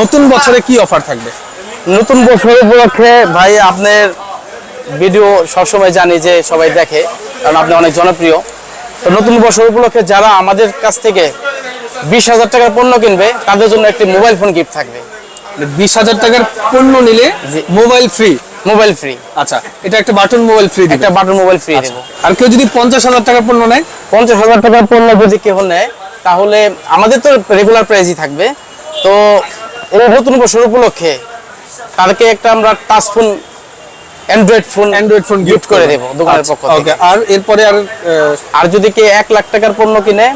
নতুন বছরে কি অফার থাকবে? নতুন বছর উপলক্ষে ভাই আপনার ভিডিও সবসময় জানি যে সবাই দেখে কারণ আপনি অনেক জনপ্রিয়। তো নতুন বছর উপলক্ষে যারা আমাদের কাছ থেকে বিশ হাজার টাকার পণ্য কিনবে তাদের জন্য একটি মোবাইল ফোন গিফট থাকবে। বিশ হাজার টাকার পণ্য নিলে। মোবাইল ফ্রি মোবাইল ফ্রি আচ্ছা এটা একটা বাটন মোবাইল ফ্রি একটা বাটন মোবাইল ফ্রি দেবো। আর কেউ যদি পঞ্চাশ হাজার টাকার পণ্য নেয়? পঞ্চাশ হাজার টাকার পণ্য যদি কেউ নেয় তাহলে আমাদের তো রেগুলার প্রাইসই থাকবে। তো এই নতুন বছর উপলক্ষে তাদেরকে একটা আমরা touch phone Android phone Android phone gift করে দেব দোকানের পক্ষ থেকে। আর এরপরে আর আর যদি কে এক লাখ টাকার পণ্য কিনে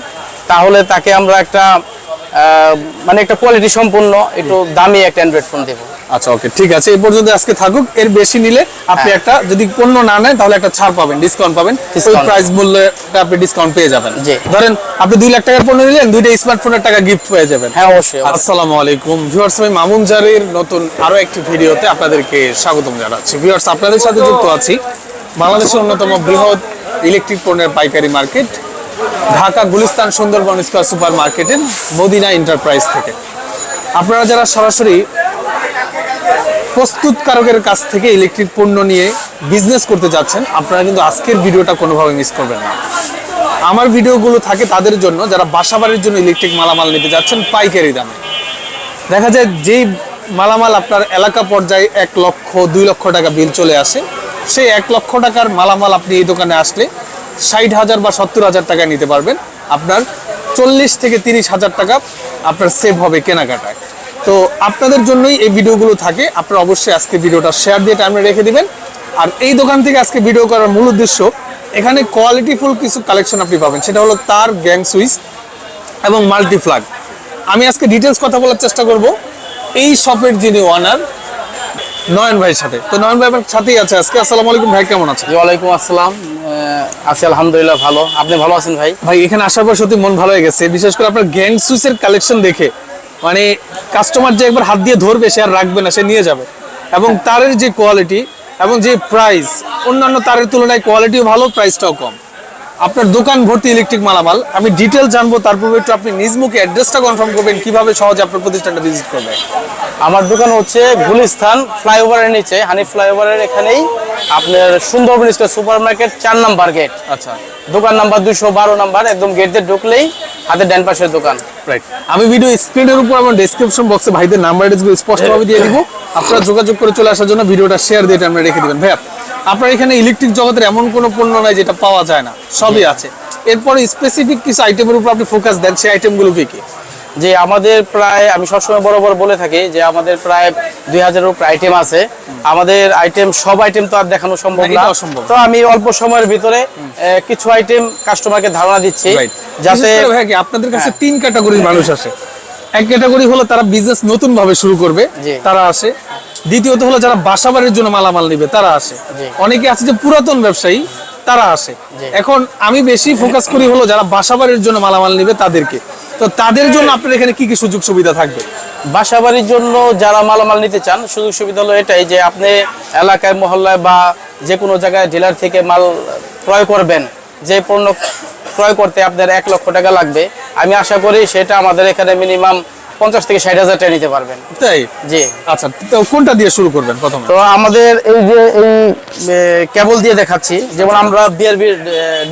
তাহলে তাকে আমরা একটা আহ, মানে একটা কোয়ালিটি সম্পূর্ণ একটু দামি একটা অ্যান্ড্রয়েড ফোন দেবো। আচ্ছা ওকে ঠিক আছে এই পর্যন্ত আজকে থাকুক এর বেশি নিলে আপনি হ্যাঁ। একটা যদি পণ্য না নেয় তাহলে একটা ছাড় পাবেন ডিসকাউন্ট পাবেন। ওই প্রাইস মূল্যটা আপনি ডিসকাউন্ট পেয়ে যাবেন। ধরেন আপনি দুই লাখ টাকার পণ্য নিলেন দুইটা স্মার্টফোনের টাকা গিফট পেয়ে যাবেন। হ্যাঁ অবশ্যই আসসালামু আলাইকুম। ভিউয়ার্স আমি মামুন জারির নতুন আরও একটি ভিডিওতে আপনাদেরকে স্বাগতম জানাচ্ছি। ভিউয়ার্স আপনাদের সাথে যুক্ত আছি বাংলাদেশের অন্যতম বৃহৎ ইলেকট্রিক পণ্যের পাইকারি market Dhaka Gulistan Sundarban square super মার্কেটের মদিনা এন্টারপ্রাইজ থেকে। আপনারা যারা সরাসরি প্রস্তুতকারকের কাছ থেকে ইলেকট্রিক পণ্য নিয়ে বিজনেস করতে যাচ্ছেন, আপনারা কিন্তু আজকের ভিডিওটা কোনোভাবে মিস করবেন না। আমার ভিডিওগুলো থাকে তাদের জন্য, যারা বাসাবাড়ির জন্য ইলেকট্রিক মালামাল নিতে যাচ্ছেন পাইকারি দামে। দেখা যায় যেই মালামাল আপনার এলাকা পর্যায়ে এক লক্ষ, দুই লক্ষ টাকা বিল চলে আসে, সেই এক লক্ষ টাকার মালামাল আপনি এই দোকানে আসলে ষাট হাজার বা সত্তর হাজার টাকা নিতে পারবেন। আপনার চল্লিশ থেকে তিরিশ হাজার টাকা আপনার সেভ হবে কেনাকাটায়। তো আপনাদের জন্যই এই ভিডিওগুলো থাকে। আপনারা অবশ্যই আজকে ভিডিওটা শেয়ার দিয়ে টাইমে রেখে দিবেন। আর এই দোকান থেকে আজকে ভিডিও করার মূল উদ্দেশ্য এখানে কোয়ালিটিফুল কিছু কালেকশন আপনি পাবেন। সেটা হলো তার গ্যাং সুইচ এবং মাল্টি ফ্ল্যাগ আমি আজকে ডিটেলস কথা বলার চেষ্টা করব। এই শপের যিনি ওনার নয়ন ভাইয়ের সাথে। তো নয়ন ভাই আমার সাথেই আছে আজকে। আসসালামু আলাইকুম ভাই কেমন আছেন? ওয়ালাইকুম আসসালাম। আছি আলহামদুলিল্লাহ ভালো। আপনি ভালো আছেন ভাই? ভাই এখানে আসার পর সত্যি মন ভালো হয়ে গেছে। বিশেষ করে আপনার গ্যাং সুইচের কালেকশন দেখে। মানে কাস্টমার যে একবার হাত দিয়ে ধরবে, সে আর রাখবে না, সে নিয়ে যাবে। এবং তারের যে কোয়ালিটি এবং যে প্রাইস অন্যান্য তারের তুলনায় কোয়ালিটিও ভালো প্রাইসটাও কম। আপনার দোকান ভর্তি ইলেকট্রিক মালামাল। আমি ডিটেল জানব তারপর একটু আপনি নিজ মুখে অ্যাড্রেসটা কনফার্ম করবেন কীভাবে সহজে আপনার প্রতিষ্ঠানটা ভিজিট করবে। আমার দোকান হচ্ছে গুলিস্তান ফ্লাইওভারের নিচে। হানি ফ্লাইওভারের এখানেই আপনার সুন্দরবন স্কয়ার সুপার মার্কেট চার নাম্বার গেট আচ্ছা। দোকান নাম্বার দুইশো বারো নাম্বার একদম গেট দিয়ে ঢুকলেই হাতে ডান পাশের দোকান। রাইট আমি ভিডিও স্ক্রিনের উপর আমার ডেসক্রিপশন বক্সে ভাইদের নাম্বার স্পষ্টভাবে দিয়ে দিব। আপনারা যোগাযোগ করে চলে আসার জন্য ভিডিওটা শেয়ার দিয়ে আমরা রেখে দিবেন। ভাইয়া আপনার এখানে ইলেকট্রিক জগতের এমন কোনো পণ্য নাই যেটা পাওয়া যায় না সবই আছে। এরপরে স্পেসিফিক কিছু আইটেমের উপর আপনি ফোকাস দেন সেই আইটেমগুলো কি কি? যে আমাদের প্রায় আমি সবসময় বরাবর বলে থাকি যে আমাদের প্রায় দুই হাজারের উপরে আইটেম আছে। আমাদের আইটেম সব আইটেম তো আর দেখানো সম্ভব না। তো আমি অল্প সময়ের ভিতরে কিছু আইটেম কাস্টমারকে ধারণা দিচ্ছি। যাতে আপনাদের কাছে তিন ক্যাটাগরির মানুষ আসে। এক ক্যাটাগরি হলো তারা বিজনেস নতুন ভাবে শুরু করবে তারা আসে। দ্বিতীয়ত হলো যারা বাসাবাড়ির জন্য মালামাল নিবে তারা আসে। অনেকে আছে যে পুরাতন ব্যবসায়ী তারা আসে। এখন আমি বেশি ফোকাস করি হলো যারা বাসাবাড়ির জন্য মালামাল নিবে তাদেরকে। তো তাদের জন্য আপনার এখানে কি কি সুযোগ সুবিধা থাকবে? বাসা বাড়ির জন্য যারা মালামাল নিতে চান সুযোগ সুবিধা হলো এটাই যে আপনি এলাকায় মহল্লায় বা যে কোনো জায়গায় ডিলার থেকে মাল ক্রয় করবেন। যে পণ্য ক্রয় করতে আপনার এক লক্ষ টাকা লাগবে। আমি আশা করি সেটা আমাদের এখানে মিনিমাম পঞ্চাশ থেকে ষাট হাজার টাকা নিতে পারবেন। তাই? জি। আচ্ছা তো কোনটা দিয়ে শুরু করবেন প্রথমে? তো আমাদের এই যে এই কেবল দিয়ে দেখাচ্ছি। যেমন আমরা BRB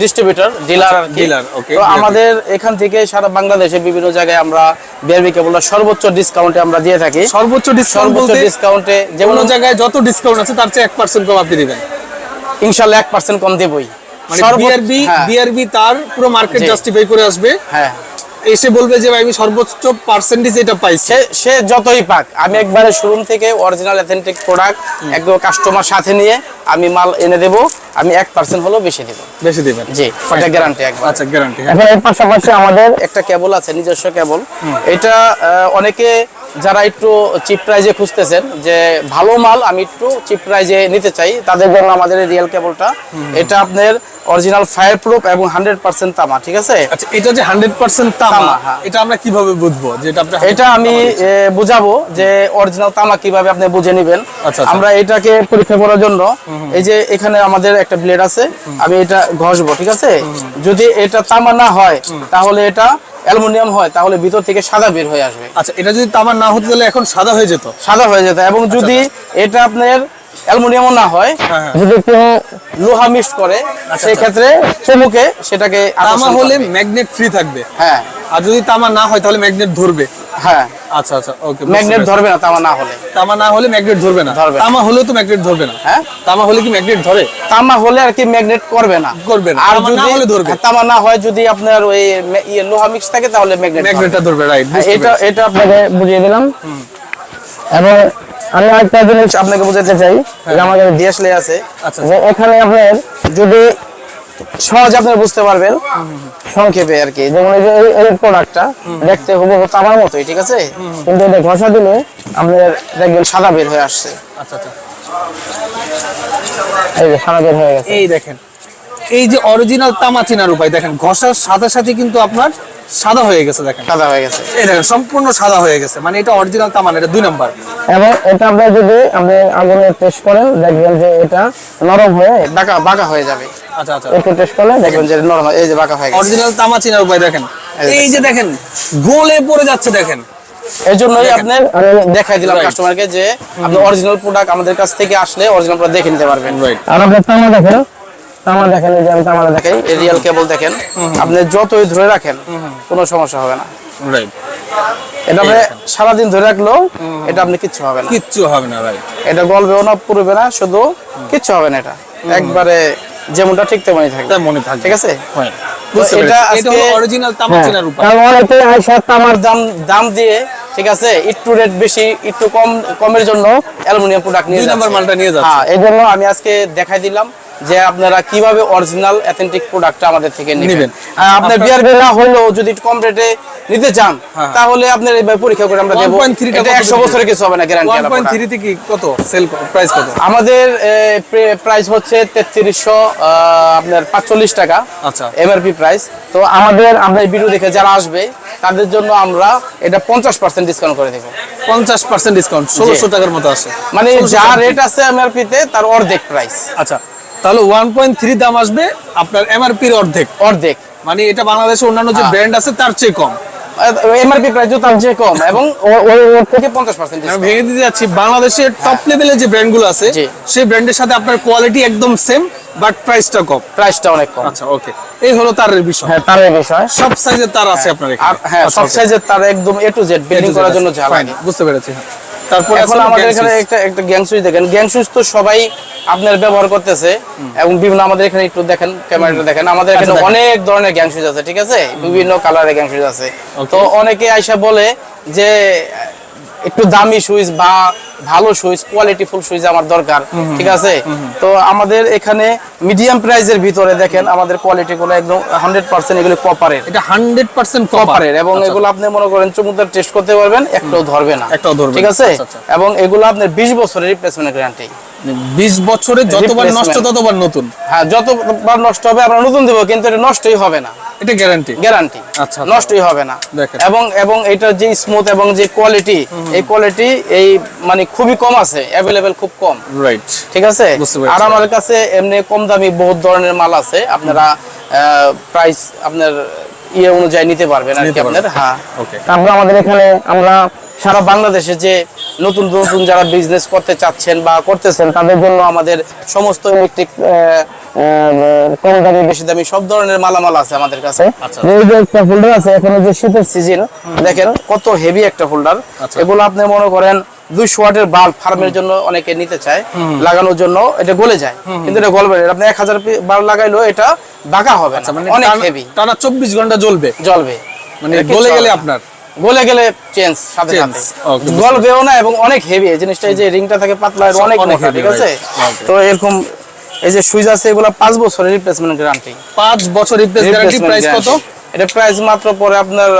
distributor dealer dealer, okay, তো আমাদের এখান থেকে সারা বাংলাদেশে বিভিন্ন জায়গায় আমরা বিআরবি কেবলটা সর্বোচ্চ ডিসকাউন্টে আমরা দিয়ে থাকি। সর্বোচ্চ ডিসকাউন্ট সর্বোচ্চ বলতে ডিসকাউন্টে যেমন জায়গায় যত ডিসকাউন্ট আছে তার চেয়ে এক পার্সেন্ট কম আপনি দিবেন। ইনশাল্লাহ এক পার্সেন্ট কম দেবই। বিআরবি হ্যাঁ, বিআরবি তার পুরো মার্কেট জাস্টিফাই করে আসবে। হ্যাঁ। এসে বলবে যে আমি সর্বোচ্চ পার্সেন্টেজ এটা পাইছি। সে সে যতই পাক আমি একবারে শোরুম থেকে অরিজিনাল অথেন্টিক প্রোডাক্ট একদম কাস্টমার সাথে নিয়ে আমি মাল এনে দেব আমি এক পার্সেন্ট হলেও বেশি দেব। বেশি দিবেন। জি এটা গ্যারান্টি একবার। আচ্ছা গ্যারান্টি এখন এর পাশাপাশি আমাদের একটা কেবল আছে নিজস্ব কেবল এটা অনেকে যারা একটু চিপ প্রাইজে খুঁজতেছেন যে ভালো মাল আমি একটু চিপ প্রাইজে নিতে চাই তাদের জন্য আমাদের রিয়েল কেবলটা এটা আপনার অরিজিনাল ফায়ার প্রুফ এবং হান্ড্রেড পার্সেন্ট তামা ঠিক আছে? আচ্ছা এটা যে হান্ড্রেড পার্সেন্ট তামা হ্যাঁ। এটা আমরা কীভাবে বুঝব যে এটা আমি বুঝাবো যে অরিজিনাল তামা কীভাবে আপনি বুঝে নেবেন। আচ্ছা, আচ্ছা। আমরা এটাকে পরীক্ষা করার জন্য এই যে এখানে আমাদের একটা ব্লেড আছে আমি এটা ঘষবো ঠিক আছে? যদি এটা তামা না হয় তাহলে এটা অ্যালুমিনিয়াম হয় তাহলে ভিতর থেকে সাদা বের হয়ে আসবে। আচ্ছা এটা যদি তামার না হতো তাহলে এখন সাদা হয়ে যেত। সাদা হয়ে যেত এবং যদি এটা আপনার অ্যালুমিনিয়ামও না হয় আচ্ছা, হ্যাঁ, হ্যাঁ। যদি কেউ লোহা মিক্স করে সেই ক্ষেত্রে চমুকে সেটাকে তামা হলে ম্যাগনেট ফ্রি থাকবে। হ্যাঁ। আর যদি তামা না হয় তাহলে ম্যাগনেট ধরবে। হ্যাঁ। আচ্ছা আচ্ছা ওকে ম্যাগনেট ধরবে না তামা না হলে। তামা না হলে ম্যাগনেট ধরবে না। ধরবে তামা হলেও তো ম্যাগনেট ধরবে না। হ্যাঁ? তামা হলে কি ম্যাগনেট ধরে? তামা হলে আর কি ম্যাগনেট করবে না। করবে না। আর যদি হলে ধরবে। হ্যাঁ, তামা না হয় যদি আপনার ওই ইয়ে লোহা মিক্স থাকে তাহলে ম্যাগনেট ম্যাগনেটটা ধরবে রাইট এটা এটা আপনাকে বুঝিয়ে দিলাম। এবং আমি আরেকটা জিনিস আপনাকে বুঝাতে চাই। যে আমার কাছে ডিএসএলআর আছে। আচ্ছা। এখানে আপনার যদি সহজ আপনারা বুঝতে পারবেন। সংক্ষেপে আর কি। যেমন এই যে এই- এই প্রোডাক্টটা দেখতে হব তামার মতোই ঠিক আছে? কিন্তু এটা ঘষা দিলে আপনার দেখবেন সাদা বের হয়ে আসছে। আচ্ছা আচ্ছা। এই যে সাদা বের হয়ে গেছে। এই দেখেন। এই যে অরিজিনাল তামাচিনার উপায় দেখেন ঘষার সাথে সাথে কিন্তু আপনার সাদা হয়ে গেছে দেখেন। সাদা হয়ে গেছে। এই দেখেন সম্পূর্ণ সাদা হয়ে গেছে। মানে এটা অরিজিনাল তামা না এটা দুই নাম্বার। এবং এটা আপনি যদি আপনি আগুনে টেস্ট করেন দেখবেন যে এটা নরম হয়ে বাঁকা বাঁকা হয়ে যাবে। আচ্ছা আচ্ছা। একটু টেস্ট করলে দেখবেন যে নরম এই যে বাঁকা হয়ে গেছে। অরিজিনাল তামা চেনার উপায় দেখেন। এই এই যে দেখেন গোলে পড়ে যাচ্ছে দেখেন। এই জন্যই আপনার আমি দেখাই দিলাম. কাস্টমারকে যে আপনি অরিজিনাল প্রোডাক্ট আমাদের কাছ থেকে আসলে অরিজিনাল প্রোডাক্ট দেখে নিতে পারবেন। আর আপনি তামা দেখেন। তামা দেখেন এই যে আমি তামা দেখাই। এই রিয়েল কেবল দেখেন। আপনি যতই ধরে রাখেন কোনো সমস্যা হবে না। রাইট এটা আপনি দেখেন। সারাদিন ধরে রাখলেও এটা আপনি কিচ্ছু হবে না। কিচ্ছু হবে না রাইট এটা গলবেও না পুরবে না শুধু কিচ্ছু হবে না এটা। একবারে যেমনটা ঠিক তেমনই থাকবে। তা মনে থাকবে। ঠিক আছে? হয় এটা আজকে- অরিজিনাল তামা হ্যাঁ, উপায় কারণ অনেকে আইসা তামার দাম দাম দিয়ে ঠিক আছে একটু রেট বেশি একটু কম কমের জন্য অ্যালুমিনিয়াম প্রোডাক্ট নিয়ে দুই নাম্বার মালটা নিয়ে যাচ্ছে। হ্যাঁ এই জন্য আমি আজকে দেখাই দিলাম। যে আপনারা কীভাবে অরিজিনাল অথেন্টিক প্রোডাক্টটা আমাদের থেকে নেবেন। আর আপনার বিআরবি না হলেও যদি কম রেটে নিতে চান হ্যাঁ। তাহলে আপনার এবার পরীক্ষা করে আমরা দেবো। 1.3 এটা কত একশো কিছু হবে না গ্যারান্টি ওয়ান পয়েন্ট থ্রিতে কি কত? সেল প্রাইস কত? আমাদের প্রাইস হচ্ছে তেত্রিশশো আপনার পাঁচচল্লিশ টাকা। আচ্ছা। এমআরপি প্রাইস তো আমাদের আমরা এই ভিডিও দেখে যারা আসবে তাদের জন্য আমরা এটা পঞ্চাশ পার্সেন্ট ডিসকাউন্ট করে দেবো। পঞ্চাশ পার্সেন্ট ডিসকাউন্ট ষোলোশো টাকার মতো আছে মানে যা রেট আছে এমআরপি তে তার অর্ধেক প্রাইস আচ্ছা। তাহলে ওয়ান পয়েন্ট থ্রি দাম আসবে আপনার এমআরপির অর্ধেক। অর্ধেক। মানে এটা বাংলাদেশে অন্যান্য যে হ্যাঁ। ব্র্যান্ড আছে তার চেয়ে কম। এমআরপি তার চেয়ে কম এবং ওর থেকে পঞ্চাশ পার্সেন্ট আমি ভেঙে দিতে যাচ্ছি বাংলাদেশের টপ লেভেলের যে ব্র্যান্ডগুলো আছে সেই ব্র্যান্ডের সাথে আপনার কোয়ালিটি একদম সেম বাট প্রাইসটা কম। প্রাইসটা অনেক কম। আচ্ছা ওকে এই হলো বিষয়। হ্যাঁ তার বিষয়। সব সাইজের তার আছে আপনার এখানে। হ্যাঁ আচ্ছা, সব সাইজের তার একদম এ টু জেড বিল্ডিং করার জন্য যা বুঝতে পেরেছি হ্যাঁ। তারপর এখন আমাদের এখানে একটা একটা গ্যাং সুইচ দেখেন। গ্যাং সুইচ তো সবাই আপনার ব্যবহার করতেছে এবং বিভিন্ন আমাদের এখানে একটু দেখেন ক্যামেরাটা দেখেন। আমাদের এখানে অনেক ধরনের গ্যাং সুইচ আছে ঠিক আছে? বিভিন্ন কালারের গ্যাং সুইচ আছে। তো অনেকে আইসা বলে যে একটু দামি সুইচ বা ভালো সুইচ কোয়ালিটিফুল সুইচ আমার দরকার ঠিক আছে? তো আমাদের এখানে মিডিয়াম প্রাইজের ভিতরে দেখেন আমাদের কোয়ালিটি গুলো একদম হান্ড্রেড পার্সেন্ট এগুলো কপারের এটা হান্ড্রেড পার্সেন্ট কপারের এবং এগুলো আপনি মনে করেন চুমুকদার টেস্ট করতে পারবেন একটাও ধরবে না। একটাও ধরবে ঠিক আছে? আচ্ছা, আচ্ছা। এবং এগুলো আপনার বিশ বছরের রিপ্লেসমেন্ট গ্যারান্টি বিশ বছরে যতবার নষ্ট ততবার নতুন। হ্যাঁ যতবার নষ্ট হবে আমরা নতুন দেবো কিন্তু এটা নষ্টই হবে না। এটা গ্যারান্টি গ্যারান্টি আচ্ছা। নষ্টই হবে না। এবং এবং এটার যে স্মুথ এবং যে কোয়ালিটি এই কোয়ালিটি এই মানে খুবই কম আছে অ্যাভেলেবেল খুব কম। রাইট ঠিক আছে? আর আমাদের কাছে এমনি কম দামি বহুত ধরনের মাল আছে আপনারা প্রাইস আপনার ইয়ে অনুযায়ী নিতে পারবেন আর কি আপনার হ্যাঁ। ওকে আমরা আমাদের এখানে আমরা সারা বাংলাদেশে যে নতুন নতুন যারা বিজনেস করতে চাচ্ছেন বা করতেছেন তাদের জন্য আমাদের সমস্ত ইলেকট্রিক কম দামি বেশি দামি সব ধরনের মালামাল আছে আমাদের কাছে। আচ্ছা। যে একটা হোল্ডার আছে এখানে যে শীতের সিজন দেখেন কত হেভি একটা হোল্ডার আচ্ছা। এগুলো আপনি মনে করেন দুইশো ওয়াটের বাল্ব ফার্মের জন্য অনেকে নিতে চায় লাগানোর জন্য এটা গলে যায়। কিন্তু এটা গলবে না। আপনি এক হাজার বাল্ব লাগাইলেও এটা বাঁকা হবে মানে অনেক হেভি টানা চব্বিশ ঘণ্টা জ্বলবে। জ্বলবে। মানে গলে গেলে আপনার? গলে গেলে চেঞ্জ সাথে সাথে। গলবেও না এবং অনেক হেভি এই জিনিসটা এই যে রিংটা থাকে পাতলা অনেক অনেক মোটা ঠিক আছে? তো এরকম এই যে সুইচ আছে এগুলো পাঁচ বছরের রিপ্লেসমেন্ট গ্যারান্টি পাঁচ বছর রিপ্লেস গ্যারান্টি প্রাইস কত? এটা প্রাইস মাত্র পরে আপনার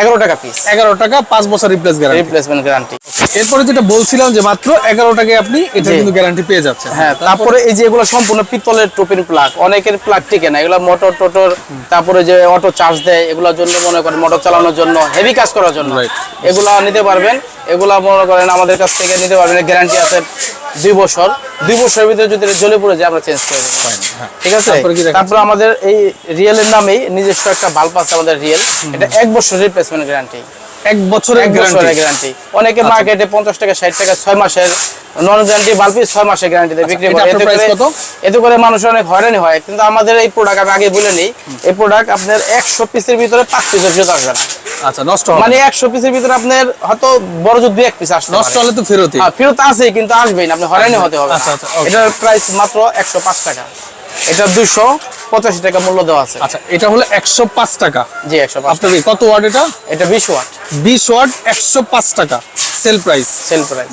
এগারো টাকা পিস এগারো টাকা পাঁচ বছর রিপ্লেস গ্যারান্টি রিপ্লেসমেন্ট গ্যারান্টি এরপরে যেটা বলছিলাম যে মাত্র এগারো টাকায় আপনি এটা কিন্তু গ্যারান্টি পেয়ে যাচ্ছেন। হ্যাঁ তারপরে এই যে এগুলো সম্পূর্ণ পিতলের টোপিন প্লাগ অনেকের প্লাগ টিকে না এগুলো মোটর টোটর তারপরে যে অটো চার্জ দেয় এগুলোর জন্য মনে করেন মোটর চালানোর জন্য হেভি কাজ করার জন্য. এগুলা নিতে পারবেন এগুলা মনে করেন আমাদের কাছ থেকে নিতে পারবেন গ্যারান্টি আছে দুই বছর দুই বছরের ভিতরে যদি জ্বলে পড়ে যায় আমরা চেঞ্জ করে দেবো। হ্যাঁ। ঠিক আছে? তারপরে তারপর আমাদের এই রিয়েলের নামেই নিজস্ব একটা বাল্ব আছে আমাদের রিয়েল এটা এক বছর রিপ্লেসমেন্ট গ্যারান্টি এক বছরের গ্যারান্টি অনেকে আচ্ছা। মার্কেটে পঞ্চাশ টাকা ষাট টাকা ছয় মাসের নন গ্যারান্টি বাল্বি মাসের গ্যারান্টি দেয় বিক্রি করে। এতে করে এতে করে মানুষ অনেক হয়রানি হয়। কিন্তু আমাদের এই প্রোডাক্ট আমি আগে বলে নিই। এই প্রোডাক্ট আপনার একশো পিসের ভিতরে পাঁচ পিসের জুতো আসবে না। আচ্ছা নষ্ট হবে। মানে একশো পিসের ভিতরে আপনার হয়তো বড় জুতো দুই এক পিস আসবে নষ্ট হলে তো ফেরতই। হ্যাঁ ফেরত আছে কিন্তু আসবেই না। আপনি হয়রানি হতে হবে। আচ্ছা, আচ্ছা, এটার প্রাইস মাত্র একশো পাঁচ টাকা। এটা দুইশো পঁচাশি টাকা মূল্য দেওয়া আছে। আচ্ছা এটা হলো একশো পাঁচ টাকা। জি একশো আপনাদের আপনার কত ওয়াট এটা? এটা বিশ ওয়াট। বিশ ওয়াট একশো পাঁচ টাকা। Sale price. Sale price.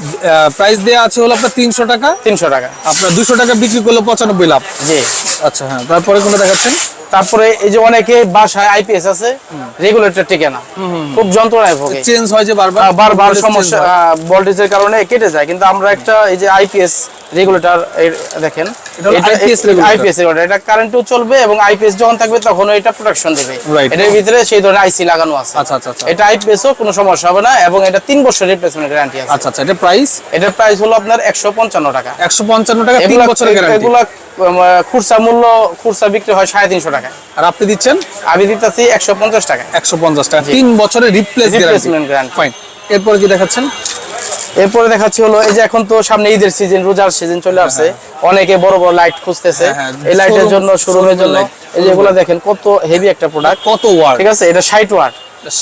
Price দেওয়া আছে হলো আপনার তিনশো টাকা। তিনশো টাকা। আপনার দুশো টাকা বিক্রি করলে পঁচানব্বই লাভ। জি। আচ্ছা হ্যাঁ তারপরে কোনটা দেখাচ্ছেন? তারপরে এই যে অনেকে বাসায় আইপিএস আছে রেগুলেটর টিকে না। খুব যন্ত্রণায় ভোগে। চেঞ্জ হয় যে বারবার? বারবার সমস্যা ভোল্টেজের কারণে কেটে যায়। কিন্তু আমরা একটা এই যে আইপিএস রেগুলেটর দেখেন এটা আইপিএস রেগুলেটর এটা কারেন্টও চলবে এবং আইপিএস যখন থাকবে তখন এটা প্রোটেকশন দেবে. এটার ভিতরে সেই ধরনের আইসি লাগানো আছে। আচ্ছা আচ্ছা আচ্ছা। এটা কোনো সমস্যা হবে না এবং এটা তিন বছর রিপ্লেসমেন্ট গ্যারান্টি আছে। আচ্ছা আচ্ছা এটা প্রাইস এটার প্রাইস হলো আপনার একশো পঞ্চান্ন টাকা। একশো পঞ্চান্ন টাকা তিন এগুলা বছরের গ্যারান্টি খুচরা মূল্য খুচরা বিক্রি হয় সাড়ে তিনশো টাকা আর আপনি দিচ্ছেন? আমি দিতেছি একশো পঞ্চাশ টাকা একশো পঞ্চাশ টাকা। তিন বছরের রিপ্লেস গ্যারান্টি ফাইন এরপরে কি দেখাচ্ছেন? এরপরে দেখাচ্ছি হলো এই যে এখন তো সামনে ঈদের সিজন রোজার সিজন চলে আসছে। অনেকে বড় বড় লাইট খুঁজতেছে। হ্যাঁ, হ্যাঁ, এই লাইটের জন্য শোরুমের জন্য। এই যে এগুলো দেখেন কত হেভি একটা প্রোডাক্ট কত ওয়াট ঠিক আছে? এটা ষাট ওয়াট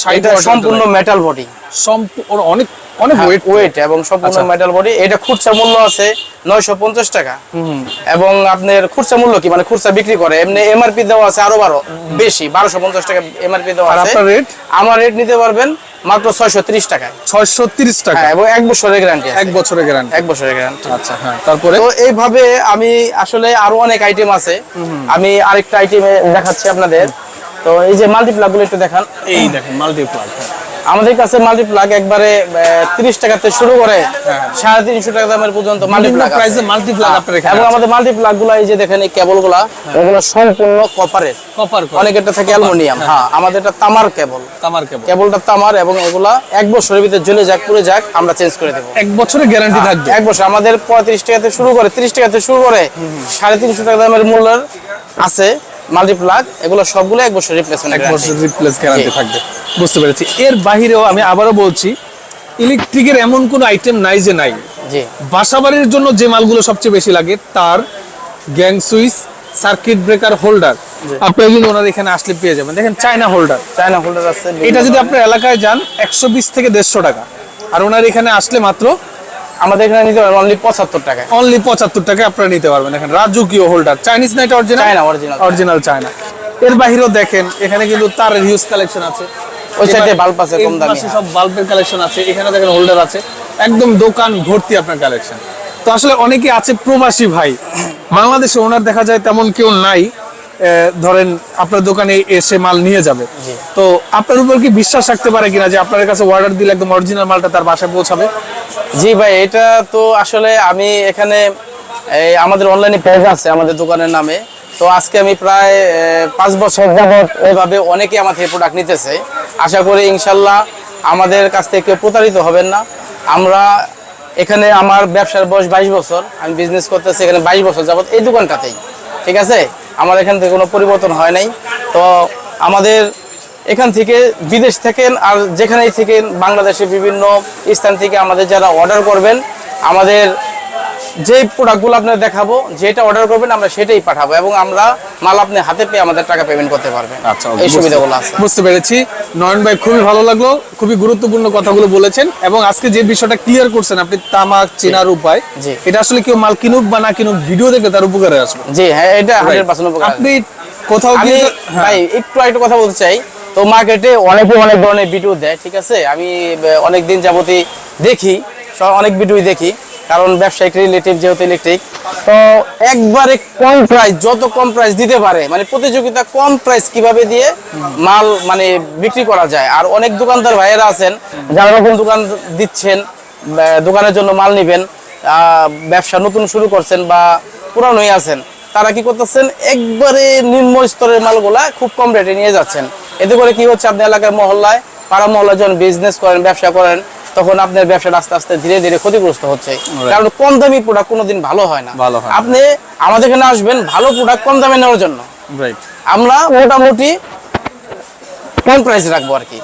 60 এটা সম্পূর্ণ মেটাল বডি সম্পূর্ণ অনেক অনেক ওয়েট ওয়েট এবং সম্পূর্ণ আচ্ছা। মেটাল বডি এটা খুচরা মূল্য আছে নয়শো পঞ্চাশ টাকা। এবং আপনার খুচরা মূল্য কি? মানে খুচরা বিক্রি করে এমনি এমআরপি দেওয়া আছে আরও বারো বেশি বারোশো পঞ্চাশ টাকা এমআরপি দেওয়া আছে। আপনার রেট আমার রেট নিতে পারবেন মাত্র ছয়শো ত্রিশ টাকায়। ছয়শো তিরিশ টাকা? হ্যাঁ এবং এক বছরের গ্যারান্টি এক বছরের গ্যারান্টি এক বছরের গ্যারান্টি আচ্ছা হ্যাঁ তারপরে? তো এইভাবে আমি আসলে আরও অনেক আইটেম আছে। আমি আরেকটা আইটেম দেখাচ্ছি আপনাদের। তো এই যে মাল্টিপ্লাগগুলো একটু দেখান। এই দেখেন মাল্টিপ্লাগ আমাদের কাছে মাল্টি প্লাগ একবারে তিরিশ থেকে শুরু করে হ্যাঁ। সাড়ে তিনশো টাকা দামের পর্যন্ত বিভিন্ন মাল্টিপ্লাগ প্রাইসে মাল্টিপ্লাগ আপনার এখানে এবং আমাদের মাল্টিপ্লাগগুলো এই যে দেখেন এই কেবলগুলা এগুলো সম্পূর্ণ কপারের কপার অনেকেরটা থাকে অ্যালুমিনিয়াম হ্যাঁ। আমাদের এটা তামার কেবল তামার কেবল কেবলটা তামার এবং এগুলা এক বছরের ভিতরে জ্বলে যাক পুড়ে যাক আমরা চেঞ্জ করে দেবো। এক বছরের গ্যারান্টি থাকবে। এক বছর। আমাদের পঁয়ত্রিশ টাকাতে শুরু করে তিরিশ টাকাতে শুরু করে সাড়ে তিনশো টাকা দামের মূল্যের আছে। মাল্টিপ্লাগ এগুলো সবগুলো এক বছর রিপ্লেসমেন্ট এক বছর রিপ্লেস গ্যারান্টি থাকবে। বুঝতে পেরেছি। এর বাহিরেও আমি আবারও বলছি ইলেকট্রিকের এমন কোনো আইটেম নাই যে নাই। জি। বাসাবাড়ির জন্য যে মালগুলো সবচেয়ে বেশি লাগে তার gang switch circuit breaker holder কিন্তু ওনার এখানে আসলে পেয়ে যাবেন। দেখেন চায়না হোল্ডার চায়না হোল্ডার আছে এটা যদি আপনার এলাকায় যান একশো বিশ থেকে দেড়শো টাকা। আর ওনার এখানে আসলে মাত্র আমাদের এখানে নিতে পারবেন অনলি পঁচাত্তর টাকায়। অনলি পঁচাত্তর টাকা আপনারা নিতে পারবেন রাজুকিও হোল্ডার চাইনিজ না এটা original China original original China এর বাহিরেও দেখেন এখানে কিন্তু তারের হিউজ কালেকশন আছে। ওই সাইডে বাল্ব আছে কম দামি। সব বাল্বের কালেকশন আছে। এখানে দেখেন হোল্ডার আছে। একদম দোকান ভর্তি আপনার কালেকশন তো আসলে অনেকে আছে প্রবাসী ভাই। বাংলাদেশে ওনার দেখা যায় তেমন কেউ নাই। ধরেন আপনার দোকানে এসে মাল নিয়ে যাবে। তো আপনার উপর কি বিশ্বাস রাখতে পারে কিনা যে আপনার কাছে অর্ডার দিলে একদম অরিজিনাল মালটা তার বাসায় পৌঁছাবে? জি ভাই, এটা তো আসলে আমি এখানে আমাদের অনলাইনে পেজ আছে আমাদের দোকানের নামে। তো আজকে আমি প্রায় পাঁচ বছর এভাবে অনেকে আমার থেকে প্রোডাক্ট নিতেছে। আশা করি ইনশাল্লাহ আমাদের কাছ থেকে প্রতারিত হবেন না। আমরা এখানে আমার ব্যবসার বয়স বাইশ বছর, আমি বিজনেস করতেছি এখানে বাইশ বছর যাবত এই দোকানটাতেই। ঠিক আছে? আমার এখান থেকে কোনো পরিবর্তন হয় নাই। তো আমাদের এখান থেকে বিদেশ থেকেন আর যেখানেই থেকেন বাংলাদেশে বিভিন্ন স্থান থেকে আমাদের যারা অর্ডার করবেন আমাদের যে প্রোডাক্টগুলো আপনার দেখাবো যেটা অর্ডার করবেন আমরা সেটাই পাঠাবো এবং আমরা মাল আপনি হাতে পেয়ে আমাদের টাকা পেমেন্ট করতে পারবেন। আচ্ছা এই সুবিধাগুলো আছে। বুঝতে পেরেছি। নয়ন ভাই খুবই ভালো লাগল খুবই গুরুত্বপূর্ণ কথাগুলো বলেছেন এবং আজকে যে বিষয়টা ক্লিয়ার করছেন আপনি তামাক চেনার উপায়। এটা আসলে কেউ মাল কিনুক বা না কিনুক ভিডিও দেখে তার উপকারে আসবে। জি হ্যাঁ এটা হান্ড্রেড পার্সেন্ট আপনি কোথাও গিয়ে হ্যাঁ, ভাই একটু একটু কথা বলতে চাই। তো মার্কেটে অনেকে অনেক ধরনের ভিডিও দেয়, ঠিক আছে? আমি অনেক দিন যাবতই দেখি অনেক ভিডিওই দেখি, কারণ ব্যবসায়িক রিলেটিভ যেহেতু ইলেকট্রিক তো একবারে কম প্রাইস যত কম প্রাইস দিতে পারে মানে প্রতিযোগিতা কম প্রাইস কীভাবে দিয়ে মাল মানে বিক্রি করা যায়? আর অনেক দোকানদার ভাইয়েরা আছেন, যারা রকম দোকান দিচ্ছেন দোকানের জন্য মাল নেবেন ব্যবসা নতুন শুরু করছেন বা পুরানোই আছেন, তারা কি করতেছেন? একবারে নিম্ন স্তরের মালগুলা খুব কম রেটে নিয়ে যাচ্ছেন। এতে করে কি হচ্ছে? আপনার এলাকার মহল্লায় পাড়া মহল্লায় যখন বিজনেস করেন ব্যবসা করেন তখন আপনার ব্যবসাটা আস্তে আস্তে ধীরে ধীরে ক্ষতিগ্রস্ত হচ্ছে। কারণ কম দামি প্রোডাক্ট কোনোদিন ভালো হয় না। ভালো হয়। আপনি আমাদের এখানে আসবেন ভালো প্রোডাক্ট কম দামে নেওয়ার জন্য। আমরা মোটামুটি কম প্রাইস রাখব আর কি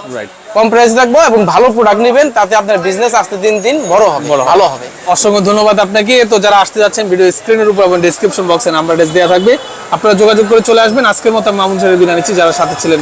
কম প্রাইস রাখব এবং ভালো প্রোডাক্ট নেবেন তাতে আপনার বিজনেস আস্তে দিন দিন বড় হবে বড় ভালো হবে। অসংখ্য ধন্যবাদ আপনাকে। তো যারা আসতে যাচ্ছেন ভিডিও স্ক্রিনের উপর এবং ডিসক্রিপশন বক্সে নাম্বার দেওয়া থাকবে। আপনারা যোগাযোগ করে চলে আসবেন। আজকের মতো মামুন ছেড়ে বিনা নিচ্ছি। যারা সাথে ছিলেন